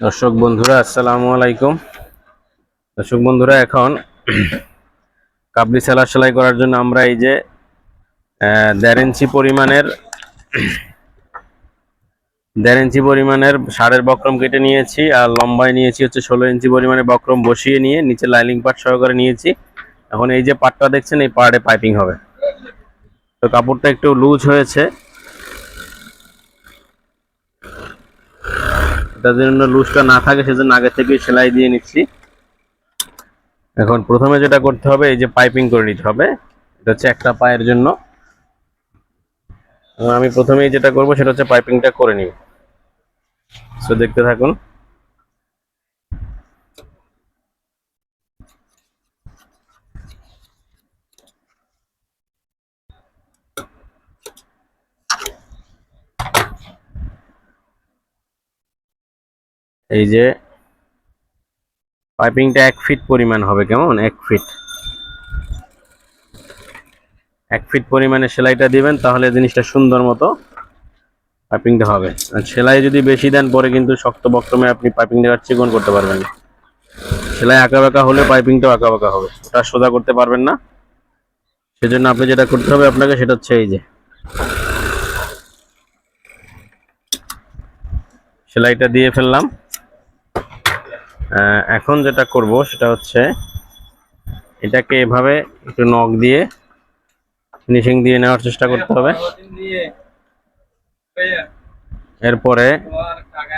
দর্শক বন্ধুরা, আসসালামু আলাইকুম। দর্শক বন্ধুরা, এখন কাবলি সেলার সেলাই করার জন্য আমরা এই যে দেড় ইঞ্চি পরিমাণের, দেড় ইঞ্চি পরিমাণের সারের বক্রম কেটে নিয়েছি আর লম্বায় নিয়েছি হচ্ছে ষোলো ইঞ্চি পরিমাণে বক্রম বসিয়ে নিয়ে নিচে লাইলিং পার্ট সহকারে নিয়েছি। এখন এই যে পার্টটা দেখছেন, এই পার্টে পাইপিং হবে। তো কাপড়টা একটু লুজ হয়েছে। এটার জন্য লুজটা না থাকে, সেজন্য আগে থেকে সেলাই দিয়ে নিচ্ছি। এখন প্রথমে যেটা করতে হবে, এই যে পাইপিং করে নিতে হবে। এটা হচ্ছে একটা পায়ের জন্য। আমি প্রথমেই যেটা করব, সেটা হচ্ছে পাইপিংটা করে নিব। সো দেখতে থাকুন। এই যে পাইপিংটা এক ফিট পরিমাণ হবে কেমন? এক ফিট। এক ফিট পরিমাণে সেলাইটা দিবেন, তাহলে জিনিসটা সুন্দর মতো পাইপিংটা হবে। আর সেলাই যদি বেশি দেন, পরে কিন্তু শক্ত বক্রমে আপনি পাইপিং দেওয়ার চিকন করতে পারবেন না। সেলাই আঁকা বাঁকা হলে পাইপিংটাও আঁকা বাঁকা হবে। ওটা সোজা করতে পারবেন না। সেজন্য আপনি যেটা করতে হবে আপনাকে সেটা হচ্ছে এই যে। সেলাইটা দিয়ে ফেললাম। এখন যেটা করব সেটা হচ্ছে এটাকে এভাবে একটু নখ দিয়ে ফিনিশিং দিয়ে নেওয়ার চেষ্টা করতে হবে। এরপরে তোমার টাকা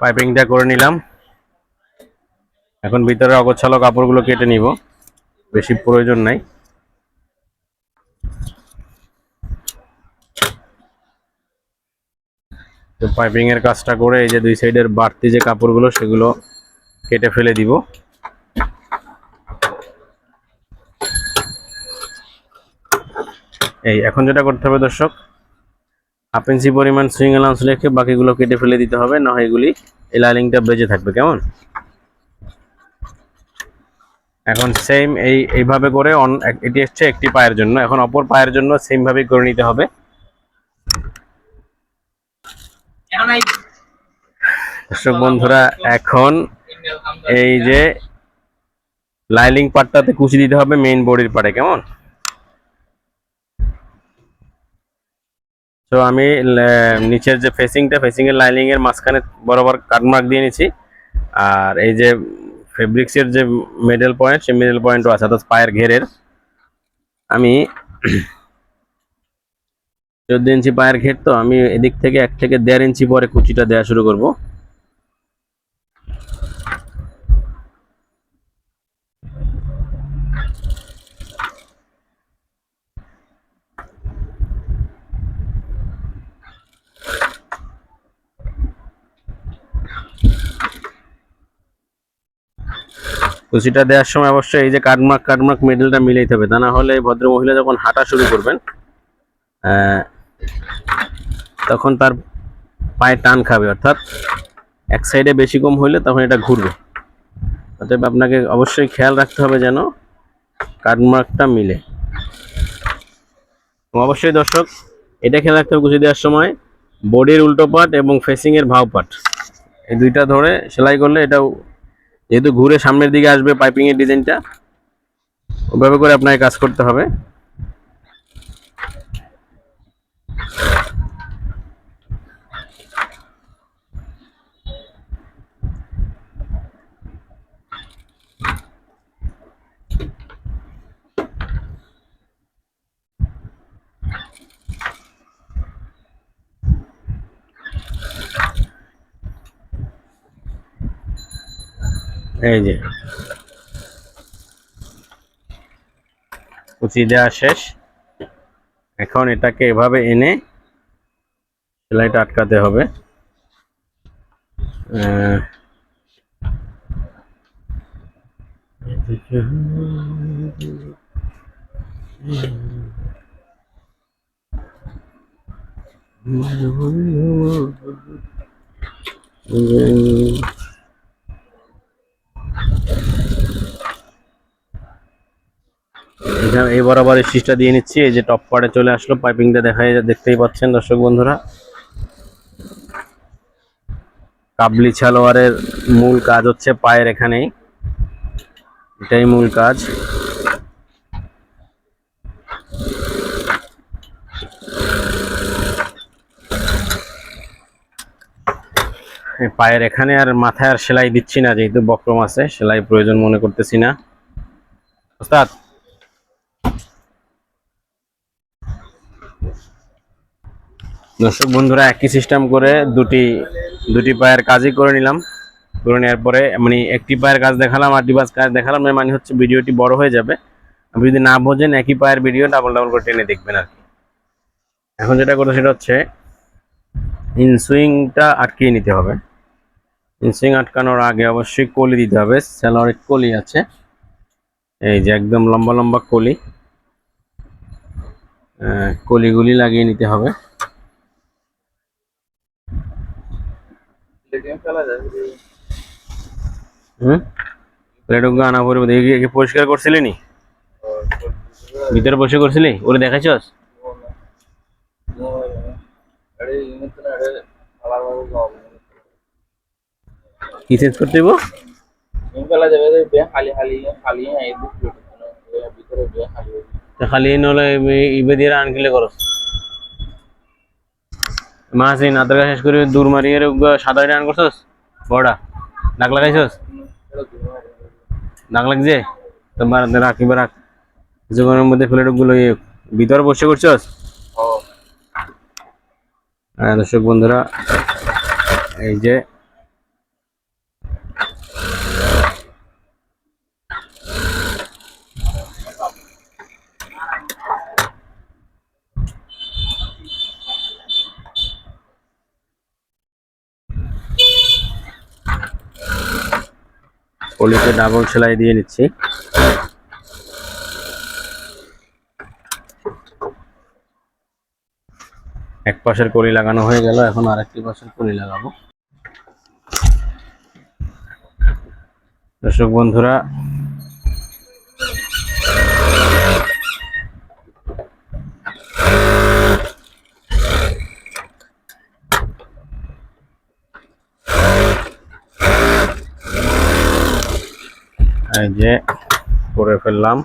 পাইপিংটা করে নিলাম। এখন ভিতরে অগোছালো কাপড়গুলো কেটে নিব। বেশি প্রয়োজন নাই। তো পাইপিং এর কাজটা করে এই যে দুই সাইডের বাড়তি যে কাপড়গুলো, সেগুলো কেটে ফেলে দিব। এই, এখন যেটা করতে হবে দর্শক হাফ ইঞ্চি পরিমাণ সুইং অ্যালাউন্স রেখে বাকিগুলো কেটে ফেলে দিতে হবে, না হয় এগুলি এই লাইনিংটা বেজে থাকবে। কেমন? এখন সেম এই, এইভাবে করে অন এটি হচ্ছে একটি পায়ের জন্য। এখন অপর পায়ের জন্য সেমভাবেই করে নিতে হবে। দর্শক বন্ধুরা, এখন এই যে লাইলিং পার্টটাতে কুচি দিতে হবে মেইন বডির পাড়ে, কেমন? তো আমি নিচের যে ফেসিংটা ফেসিং এর লাইনিং এর মাঝখানে বরাবর কাটমার্ক দিয়ে নিছি আর এই যে ফেব্রিক্সের যে মিডল পয়েন্ট সেই মিডল পয়েন্টও আছে, অর্থাৎ পায়ের ঘেরের। আমি চোদ্দ ইঞ্চি পায়ের ঘের তো, আমি এদিক থেকে এক থেকে দেড় ইঞ্চি পরে কুচিটা দেওয়া শুরু করব। কুচিটা দেওয়ার সময় অবশ্যই এই যে কাটমার্ক কাটমার্ক মিডলটা মিলাইতে হবে, তা না হলে ভদ্র মহিলা যখন হাঁটা শুরু করবেন তখন তার পায়ে টান খাবে, অর্থাৎ এক সাইডে বেশি কম হইলে তখন এটা ঘুরবে। অতএব আপনাকে অবশ্যই খেয়াল রাখতে হবে যেন কাটমার্কটা মিলে। অবশ্যই দর্শক, এটা খেয়াল রাখতে হবে কুচি দেওয়ার সময়। বডির উল্টো পাট এবং ফেসিং এর ভাও পাট এই দুইটা ধরে সেলাই করলে এটাও যেহেতু ঘুরে সামনের দিকে আসবে পাইপিং এর ডিজাইনটা ওইভাবে করে আপনাকে কাজ করতে হবে। এই যে কুচি দেওয়া শেষ এখন এটাকে এভাবে এনে সেলাইটা আটকাতে হবে। এখানে এই বরাবর স্টিচটা দিয়ে নিচ্ছি। এই যে টপ পার্টে চলে আসলো পাইপিংটা দেখা দেখতেই পাচ্ছেন দর্শক বন্ধুরা। কাবলি সালোয়ারের মূল কাজ হচ্ছে পায়ের এখানেই। এটাই মূল কাজ। এই পায়ের এখানে আর মাথায় আর সেলাই দিচ্ছি না, যেহেতু বক্রম আছে, সেলাই প্রয়োজন মনে করতেছি না। ওস্তাদ দর্শক বন্ধুরা, একই সিস্টেম করে দুটি দুটি পায়ের কাজই করে নিলাম। করে নেওয়ার পরে মানে একটি পায়ের কাজ দেখালাম আর পায়ের কাজ দেখালাম, এর মানে হচ্ছে ভিডিওটি বড় হয়ে যাবে। আপনি যদি না বোঝেন, একই পায়ের ভিডিও ডাবল ডাবল করে টেনে দেখবেন আর কি। এখন যেটা করতে সেটা হচ্ছে ইনসুইংটা আটকিয়ে নিতে হবে। ইনসুইং আটকানোর আগে অবশ্যই কলি দিতে হবে। স্যালোয়ারের কলি আছে। এই যে একদম লম্বা লম্বা কলি। কলিগুলি লাগিয়ে নিতে হবে। হুম? প্লেটগুলো আনা পরিষ্কার করছিলি ভিতরে বসে করছিলি? ওরে দেখাইছস? কি চেঞ্জ করতে খালি নলে ইবে দিয়ে আনকিলে করস। মাসিন আদার শেষ করে দূর মারিয়ে সাদা রান করছস? বড়া। নাক লাগাইছস? নাক লাগছে? তোমার রাখ এবার রাখ। কিছুক্ষণের মধ্যে ফ্লেটগুলো ভিতরে বসে করছস? হ্যাঁ দর্শক বন্ধুরা এই যে পলিতে ডাবল সেলাই দিয়ে নিচ্ছি। এক পাশের কলি লাগানো হয়ে গেল, এখন আরেকটি পাশের কলি লাগাবো। দর্শক বন্ধুরা যে করে ফেললাম।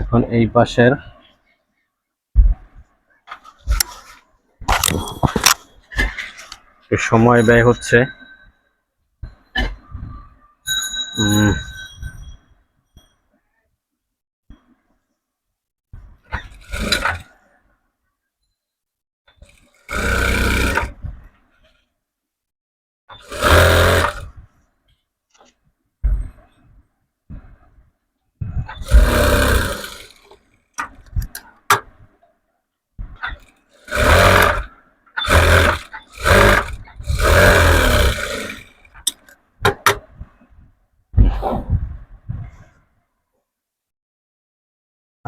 এখন এই পাশের সময় ব্যয় হচ্ছে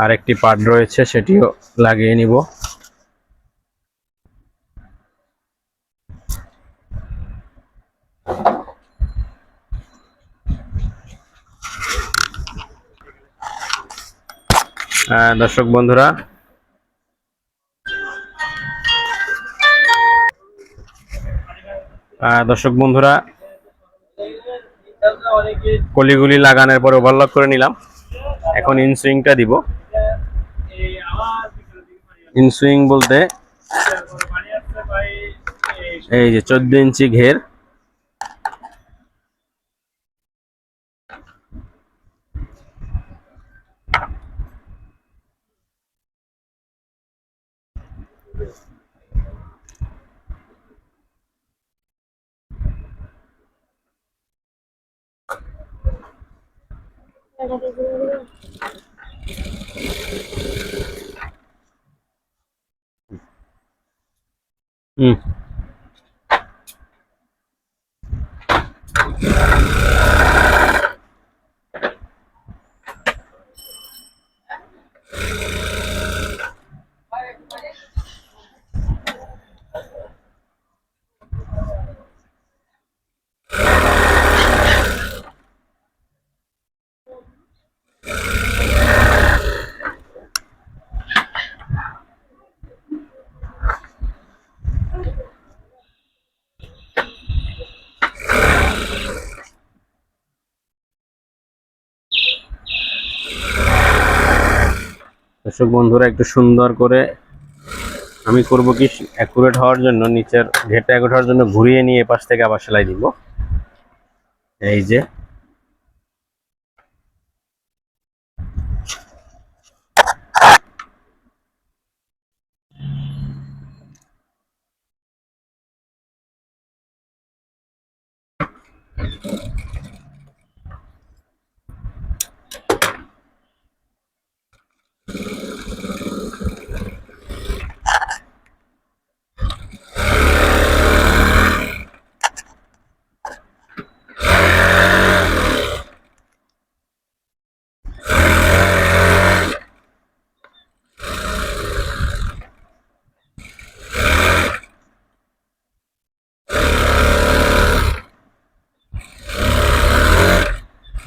আরেকটি পার্ট রয়েছে সেটিও লাগিয়ে নিব। আহ, দর্শক বন্ধুরা আহ, দর্শক বন্ধুরা কলিগুলি লাগানোর পর ওভারলক করে নিলাম। এখন ইনসুইংটা দিব। ইনসুইং বলতে এই যে চোদ্দ ইঞ্চি ঘের Gracias. হুম দর্শক বন্ধুরা, একটু সুন্দর করে আমি করব কি অ্যাকুরেট হওয়ার জন্য, নিচের ঘেরটা অ্যাকুরেট হওয়ার জন্য ঘুরিয়ে নিয়ে এপাশ থেকে আবার সেলাই দিব। এই যে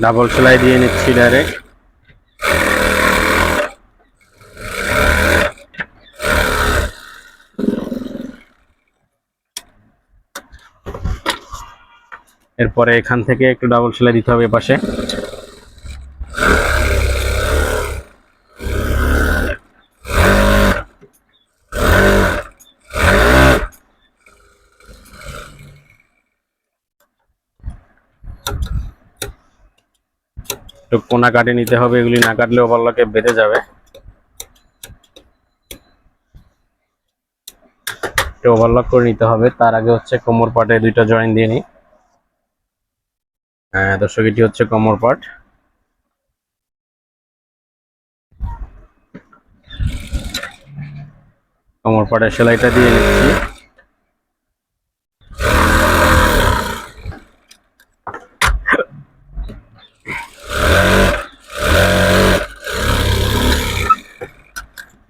ডাবল সেলাই দিয়ে নিচ্ছি ডাইরেক্ট এরপরে এখান থেকে একটু ডাবল সেলাই দিতে হবে এপাশে। একটু কোনা কাটে নিতে হবে, এগুলি না কাটলে ওভারলকে বেঁধে যাবে। একটু ওভারলক করে নিতে হবে, তার আগে হচ্ছে কোমর পাটে দুইটা জয়েন দিয়ে নিই। হ্যাঁ দর্শক, এটি হচ্ছে কোমর পাট। কোমর পাটের সেলাইটা দিয়ে নিচ্ছি।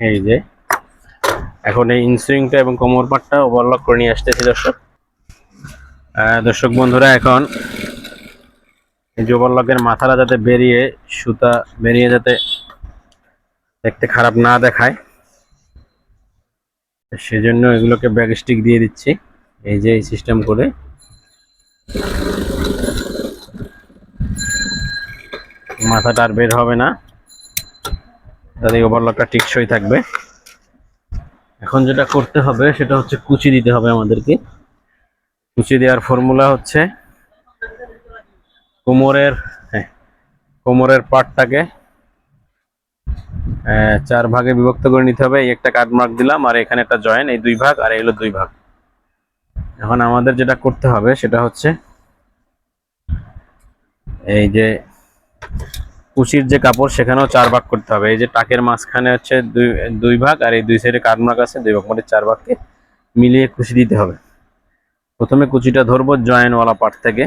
এই যে। এখন এই ইনসুইংটা এবং কোমর পাটটা ওভারলক করে নিয়ে আসতেছি দর্শক। দর্শক বন্ধুরা, এখন এই যে ওভারলকের মাথাটা যাতে বেরিয়ে, সুতা বেরিয়ে যাতে দেখতে খারাপ না দেখায়, সেজন্য এগুলোকে ব্যাগ স্টিক দিয়ে দিচ্ছি এই যে এই সিস্টেম করে। মাথাটা আর বের হবে না। তাহলে ওভারলকটা টেকসই থাকবে। এখন যেটা করতে হবে সেটা হচ্ছে কুচি দিতে হবে আমাদেরকে। কুচি দেওয়ার ফর্মুলা হচ্ছে কোমরের হ্যাঁ কোমরের পার্টটাকে আহ, চার ভাগে বিভক্ত করে নিতে হবে। এই একটা কাট মার্ক দিলাম আর এখানে একটা জয়েন এই দুই ভাগ আর এই হলো দুই ভাগ। এখন আমাদের যেটা করতে হবে সেটা হচ্ছে এই যে কুচির যে কাপড়, সেখানেও চার ভাগ করতে হবে। এই যে টাকের মাঝখানে হচ্ছে দুই দুই ভাগ আর এই দুই সাইডে কাট মার্ক আছে? দুই ভাগ। মানে চার ভাগকে মিলিয়ে কুচি দিতে হবে। প্রথমে কুচিটা ধরবো জয়েনওয়ালা পার্ট থেকে।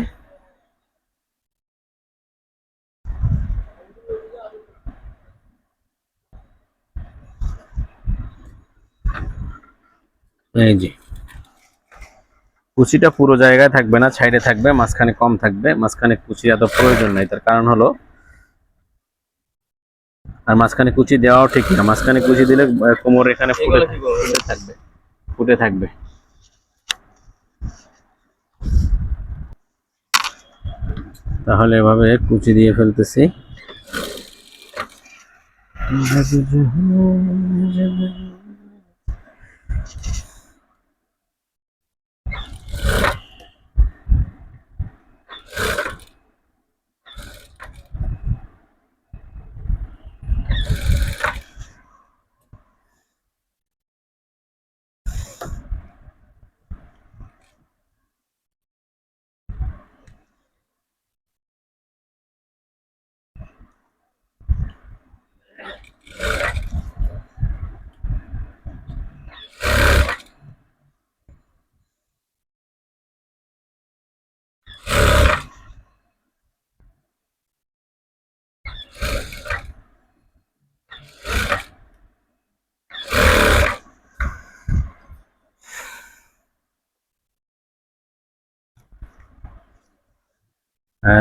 এই যে। কুচিটা পুরো জায়গায় থাকবে না, সাইডে থাকবে, মাঝখানে কম থাকবে। মাঝখানে কুচি এত প্রয়োজন নাই। তার কারণ হলো আর মাঝখানে কুচি দেওয়াও ঠিক না। মাঝখানে কুচি দিলে কোমর এখানে ফুটে থাকবে। ফুটে থাকবে। তাহলে এভাবে কুচি দিয়ে ফেলতেছি।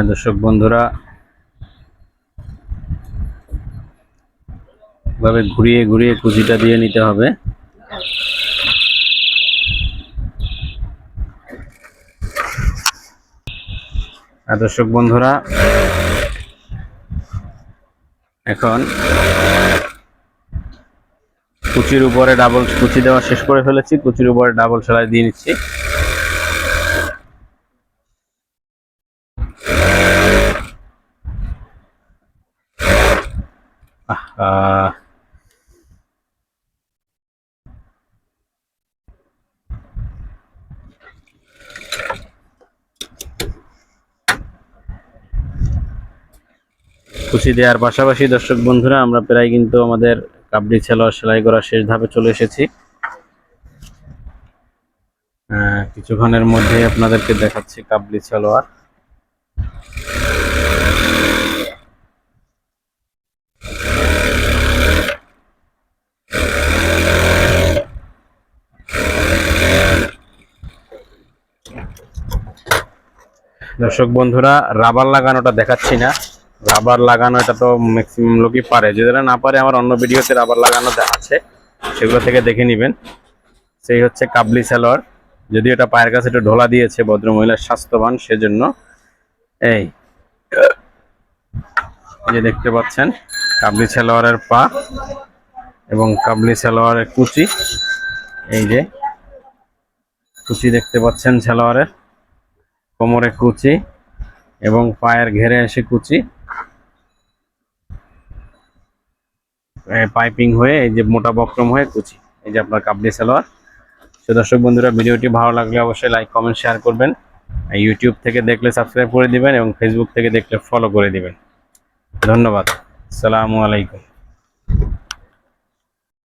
দর্শক বন্ধুরা, এভাবে ঘুরিয়ে ঘুরিয়ে কুচিটা দিয়ে নিতে হবে। দর্শক বন্ধুরা, এখন কুচির উপরে ডাবল কুচি দেওয়া শেষ করে ফেলেছি, কুচির উপরে ডাবল সেলাই দিয়ে নিচ্ছি। খুশি দেওয়ার পাশাপাশি দর্শক বন্ধুরা, আমরা প্রায় কিন্তু আমাদের কাবলি ছেলোয়ার সেলাই করা শেষ ধাপে চলে এসেছি। কিছুক্ষণের মধ্যে আপনাদেরকে দেখাচ্ছি কাবলি ছেলোয়ার। দর্শক বন্ধুরা, রাবার লাগানোটা দেখাচ্ছি না। রাবার লাগানো এটা তো ম্যাক্সিমাম লোকই পারে। এরা না পারে, আমার অন্য ভিডিওতে রাবার লাগানো আছে সেগুলো থেকে দেখে নেবেন। সেই হচ্ছে কাবলি সালোয়ার যদি এটা পায়ের কাছে একটু ঢোলা দিয়েছে ভদ্র মহিলার স্বাস্থ্যবান সেজন্য। এই যে দেখতে পাচ্ছেন, কাবলি সালোয়ারের পা এবং কাবলি সালোয়ারের কুচি। এই যে কুচি দেখতে পাচ্ছেন সালোয়ারের কোমরে কুচি এবং পায়ের ঘেরে এসে কুচি। পাইপিং হয়ে, এই যে মোটা বক্রম হয়ে কুচি। এই যে আপনার কাবলি সালোয়ার। তো দর্শক বন্ধুরা, ভিডিওটি ভালো লাগলে অবশ্যই লাইক কমেন্ট শেয়ার করবেন। ইউটিউব থেকে দেখলে সাবস্ক্রাইব করে দিবেন এবং ফেসবুক থেকে দেখলে ফলো করে দিবেন। ধন্যবাদ। আসসালামু আলাইকুম।